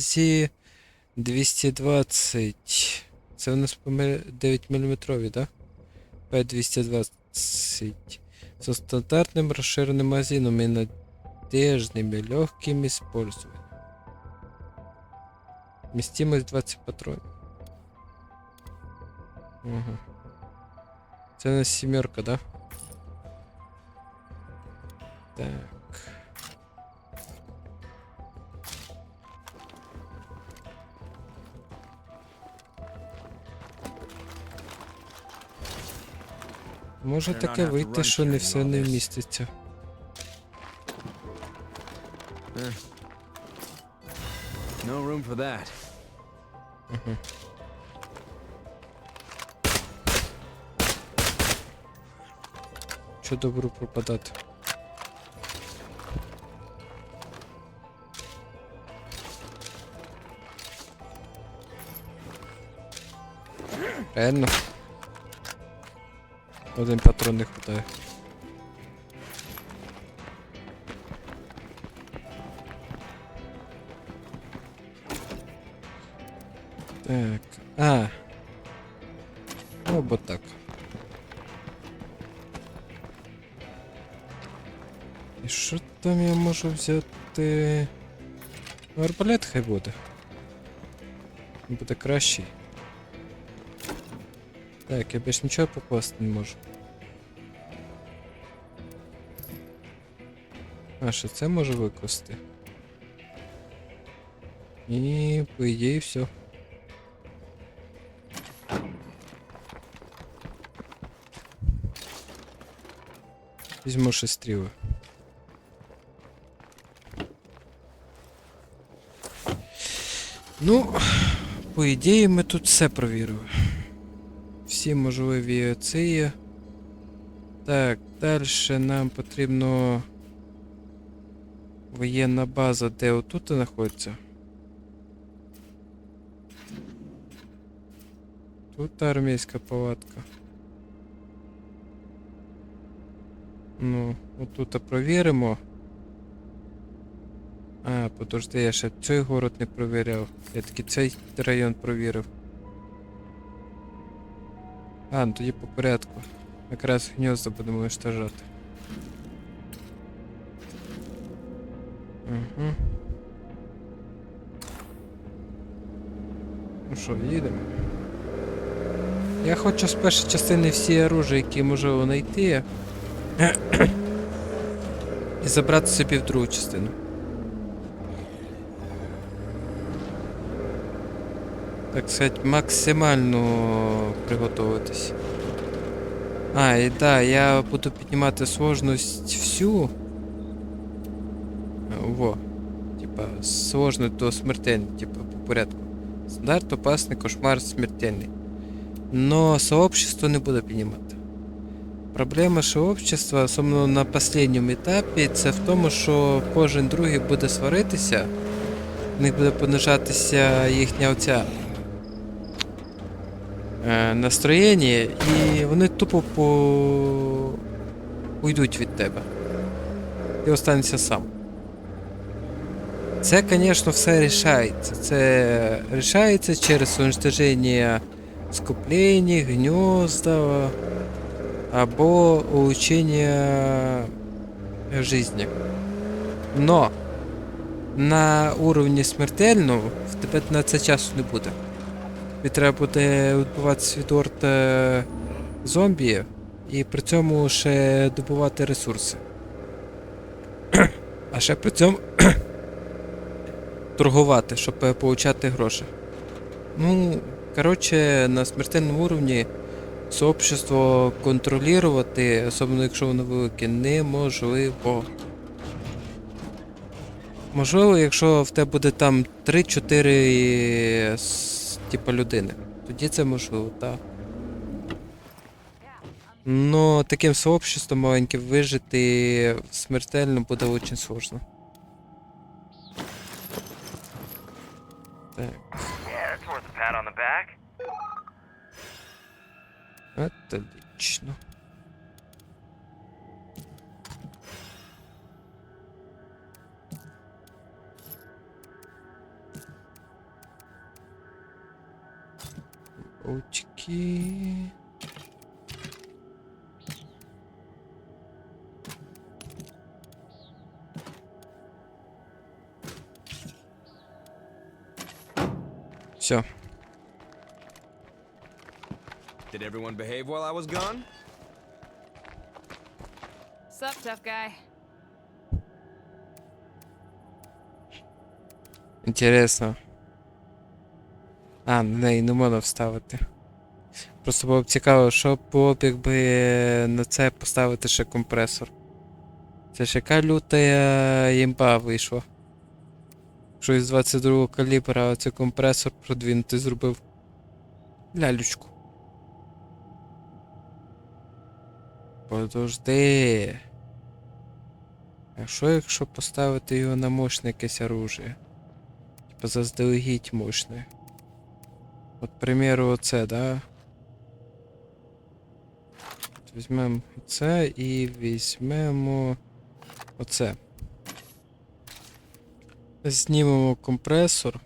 Зі 220. Це у нас 9 мм, да? П220. Со стандартным расширенным магазином и надежным и легким использованием. Вместимость 20 патронов. Угу. Це у нас сімерка, да? Так. Може таке вийти, що не все не вміститься. No room for that. Угу. Що добру пропадати? Реально. Один патрон не хватає. Так. А. Ну, бо так. І що там я можу взяти? Ну, арбалет хай буде. Він Буде кращий. Так, я більш нічого покласти не можу. А, що це можу викласти? І по ідеї все. Візьму ще стріли. Ну, по ідеї ми тут все провірили. Всі можливі ці. Так, далі нам потрібно воєнна база, де отут знаходиться. Тут армійська палатка. Ну, отут провіримо. А, подожди, я ще цей город не провіряв. Я таки цей район провірив. А, ну тоді по порядку. Якраз гнізда будемо уничтожати. Угу. Ну що, їдемо? Я хочу з першої частини всі оружия, які можу знайти. І забрати собі в другу частину. Так сказать, максимально приготуватись. А, і да, я буду піднімати сложність всю. А, Типа, сложність до смертельної, типа, по порядку. Стандарт, опасний, кошмар, смертельний. Но сообщество не буде піднімати. Проблема сообщества, особливо на останньому етапі, це в тому, що кожен другий буде сваритися, в них буде понижатися їхня оця е, настроєння, і вони тупо по... уйдуть від тебе. Ти останешся сам. Це, звісно, все рішається. Це рішається через уничтоження скоплень, гнезда або улучшення жизни. Но на уровні смертельному в тебе на це часу не буде. Тобі треба буде відбуватися від орд е, зомбі і при цьому ще добувати ресурси. А ще при цьому торгувати, щоб е, получати гроші. Ну, коротше, на смертельному уровні сообщество контролювати, особливо якщо воно велике, неможливо. Можливо, якщо в тебе буде там 3-4 с- типа людини. Тоді це можливо, так. Но таким сообществом маленьким вижити смертельно буде дуже сложно. Отлично. Очки. Все. Did everyone behave while I was gone? Sup, tough guy? Інтересно. А, на неї не можна вставити. Просто було б цікаво, що було б, якби на це поставити ще компресор. Це ж яка люта імба вийшла. Що із 22 калібра оцей компресор продвинутий зробив. Лялючку. Подожди. А що якщо поставити його на мощне якесь оружие? Типа заздалегідь мощне. От, к примеру, оце, да? От Візьмемо це і візьмемо оце. Знімемо компресор.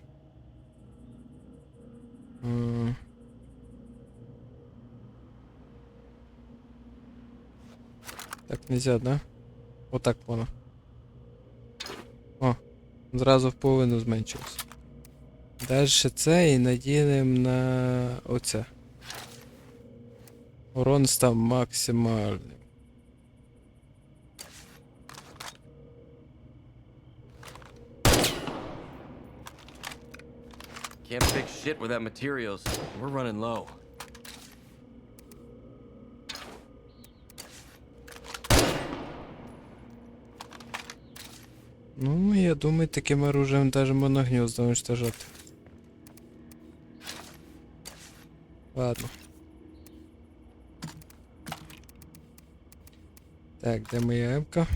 Так нельзя, да? Отак воно. О, зразу в половину зменшилось. Дальше це і наділимо на оце. Урон став максимальним. Can't fix shit without materials. We're running low. Ну, я думаю, таким оружием даже можно гнезда уничтожать. Ладно. Так, де моя М-ка?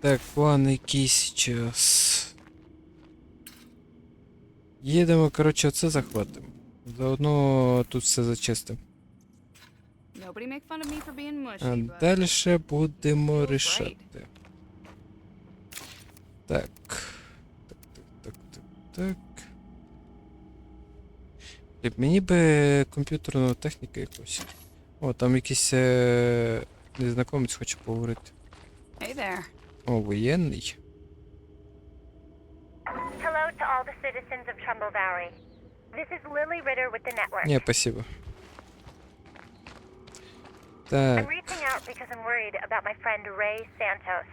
Так, план якийсь час. Їдемо, коротше, оце захватимо. Заодно тут все зачистимо. А далі будемо рішати. Так. Так, так, так, так, так. Блін, Мені би комп'ютерну техніку якусь. О, там якийсь е... незнайомець хоче поговорити. hey there. О, воєнний. Hello to all the citizens of Trumbull Valley. This is Lily Ritter with the network. Ні, спасибо. I'm Так, reaching out because I'm worried about my friend Ray Santos.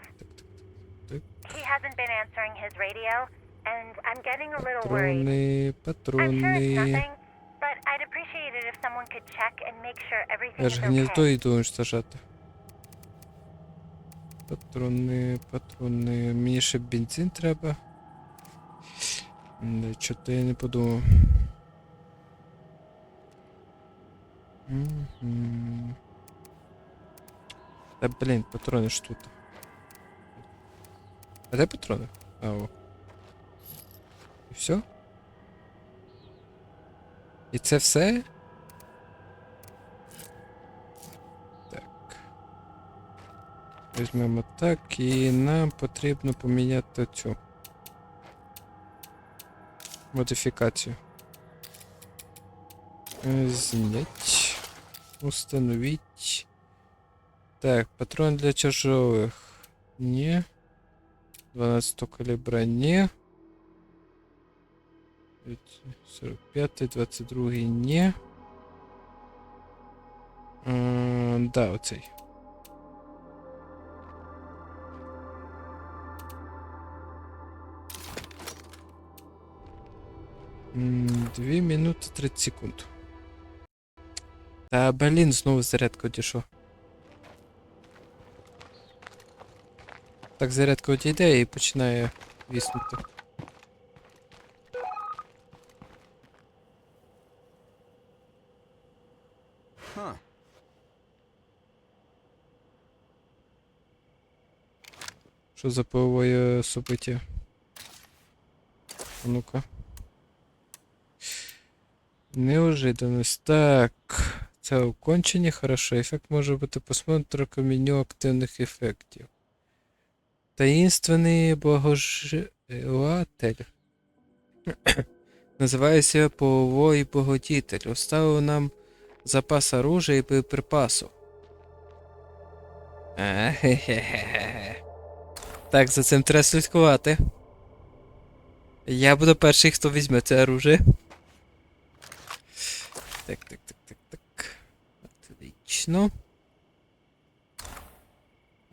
He hasn't been answering his radio, and I'm getting a little worried. Патрони, I'm sure it's патрони. nothing, but I'd appreciate it if someone could check and make sure everything Я ж гніздо йду уничтожати. Патрони, патрони. Мені ще бензин треба. Не, чого-то я не подумав. Мгм. Та блін, патрони ж тут. А де патрони? А, о. І все? І це все? Так. Візьмемо так, і нам потрібно поміняти цю модифікацію. Е, Знять. Установить. Так, патрон для тяжелых. Не. 12 калибра не. 45, 22 не. Е, да, оцей. М, 2 минути 30 секунд. Та блін, знову зарядка одійшов. Так зарядка одійде і починає віснути. Huh. Що за пивове событие? А ну-ка. Неожиданность. Так. Це окончення, хорошо. Ефект може бути посмотр меню активних ефектів. Таїнственний благожелатель. Називається Половой Богодітель. Оставив нам запас оружия і боєприпасу. А. Так, за цим треба слідкувати. Я буду перший, хто візьме це оружие. Так, так, так, так, так. Отлично.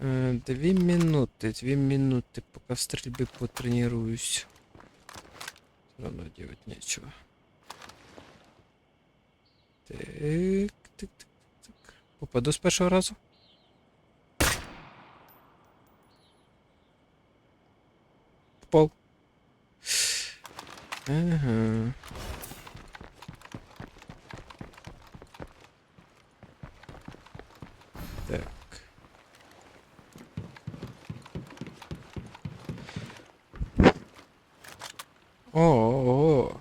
Е, Дві минути, дві минути, поки в стрільбі потренуюсь. Все равно делать нечего. Так, так, так, так. Попаду з першого разу. Попав. Ага. О, -о, -о.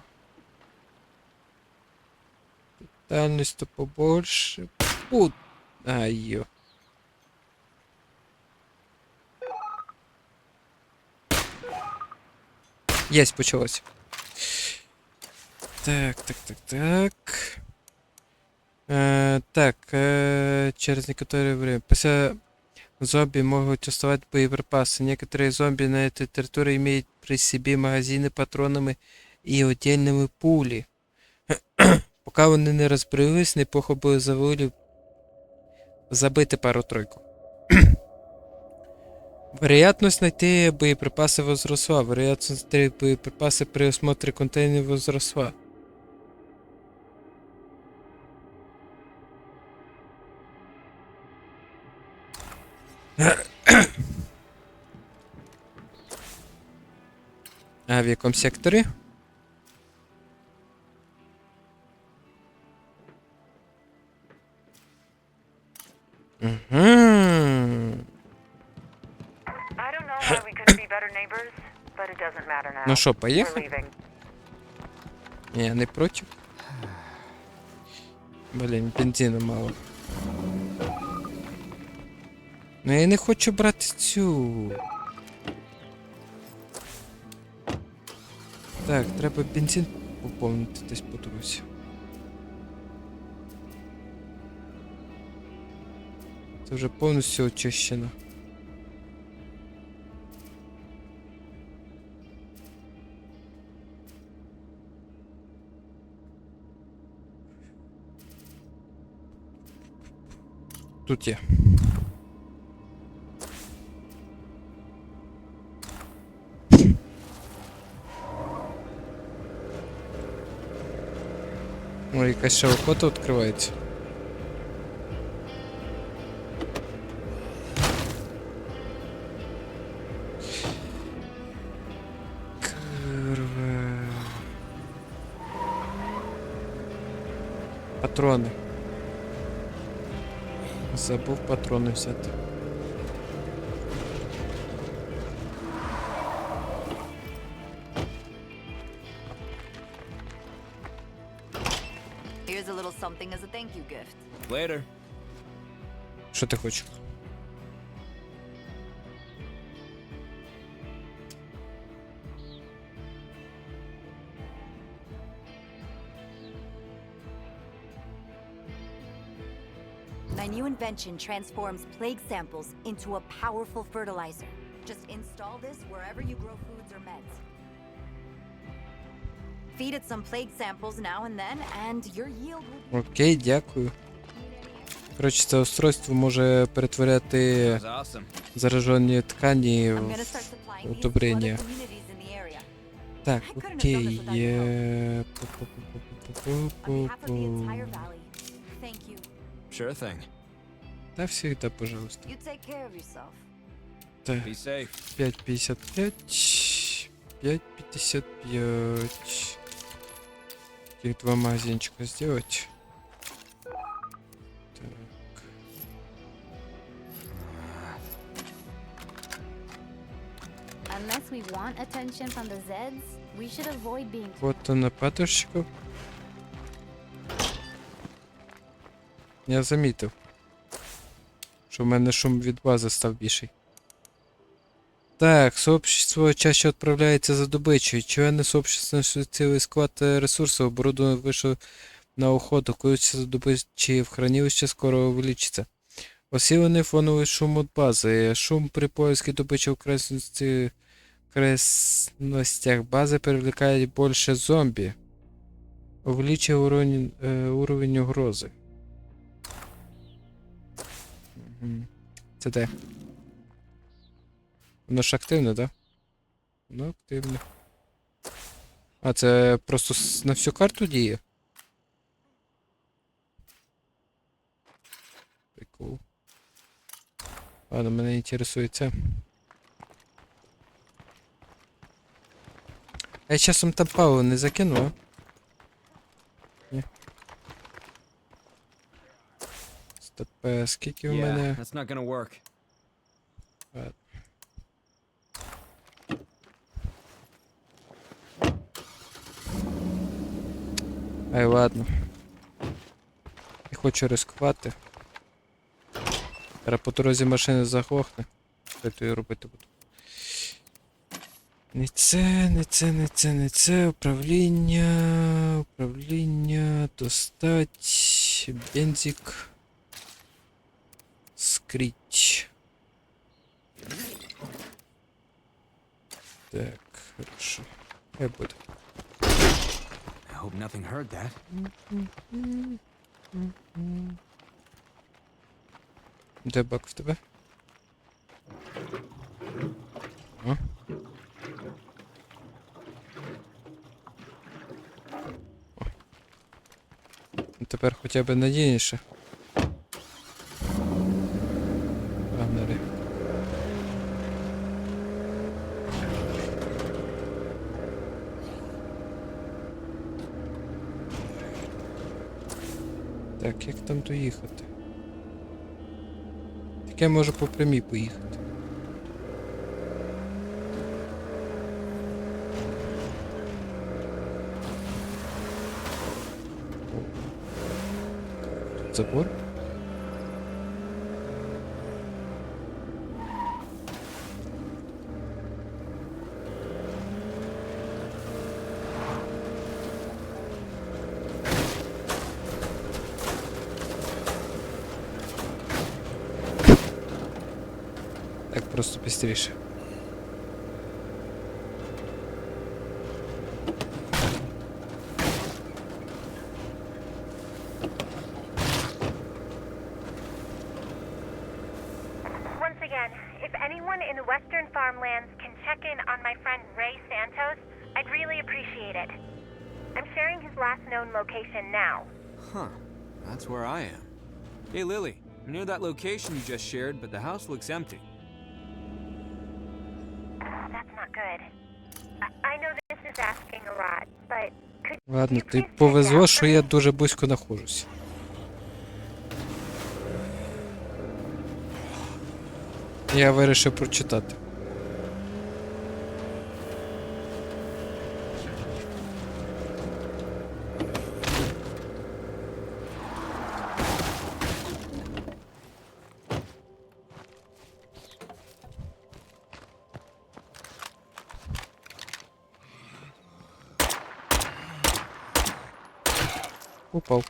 Дальность-то побольше. Пут. Ай, ё. Есть, почалось. Так, так, так, так. Е, так, е, через некоторое время. Після зомби могут оставать боеприпасы. Некоторые зомби на этой территории имеют при себе магазины патронами і отдельними пулі. Поки вони не розбрились, неплохо було заволі забити пару-тройку. Вероятность найти боеприпасы возросла. Вероятность найти боеприпасы при осмотре контейнеров возросла. now. Ну що, We're поїхали? leaving. Я не проти. Блін, бензину мало. Ну я не хочу брати цю. Так, треба бензин поповнити десь по дорозі. Це вже повністю очищено. Тут є. Якась ще охота відкривається. Курва. Патрони. Забув патрони взяти. something as a thank you gift. Later. Що ти хочеш? My new invention transforms plague samples into a powerful fertilizer. Just install this wherever you grow foods or meds. Feed it some plague samples now and then, and your yield will Окей, дякую. Коротше, це устройство може перетворяти That was awesome. заражені ткані I'm в gonna start supplying these to other удобрення. communities in the area. Так, I couldn't have done окей. this without Є... On behalf of the entire valley, thank you. Sure thing. Та всегда, пожалуйста. You take care of yourself. Так, Be safe. 5.55. 5.55. Этих два магазинчика сделать. Так. The Zeds, we should avoid being Вот он нападавщиков. Я замітив, що в мене шум від бази став більший. Так, сообщество чаще отправляется за добычей. Члены сообщества нашли целый склад э, ресурсов, оборудование вышел на охоту. Количество добычи в хранилище скоро увеличится. Посиленный фоновый шум от базы. Шум при поиске добычи в красности... красностях базы привлекает больше зомби. Увеличив уровень, е, уровень угрози. Мгм. Це де? Воно ж активне, так? Да? Ну, активне. А, це просто на всю карту діє? Прикол. Ладно, мене інтересує це. А я часом там паливо не закину, а? Ні. Стоп, е, скільки в Yeah, мене. Ай, ладно. Не хочу ризикувати. Зараз по дорозі машина заглохне. Що я тоді робити буду? Не це, не це, не це, не це. Управління. Управління. Достать. Бензик. Скрить. Так, хорошо. Хай буде. Hope nothing heard that. Де бак в тебе? О. О. Тепер хоча б надійніше. Так, як там доїхати? Так я можу по прямій поїхати. Тут забор? I am. Hey, Lily. I'm Hey Lily, near that location you just shared, but the house looks empty. Ладно, check повезло, що я дуже близько знаходжусь. Я вирішив прочитати. Упав.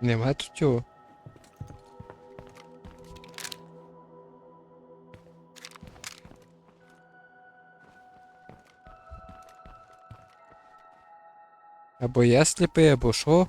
Нема тут його. Або я сліпий, або що?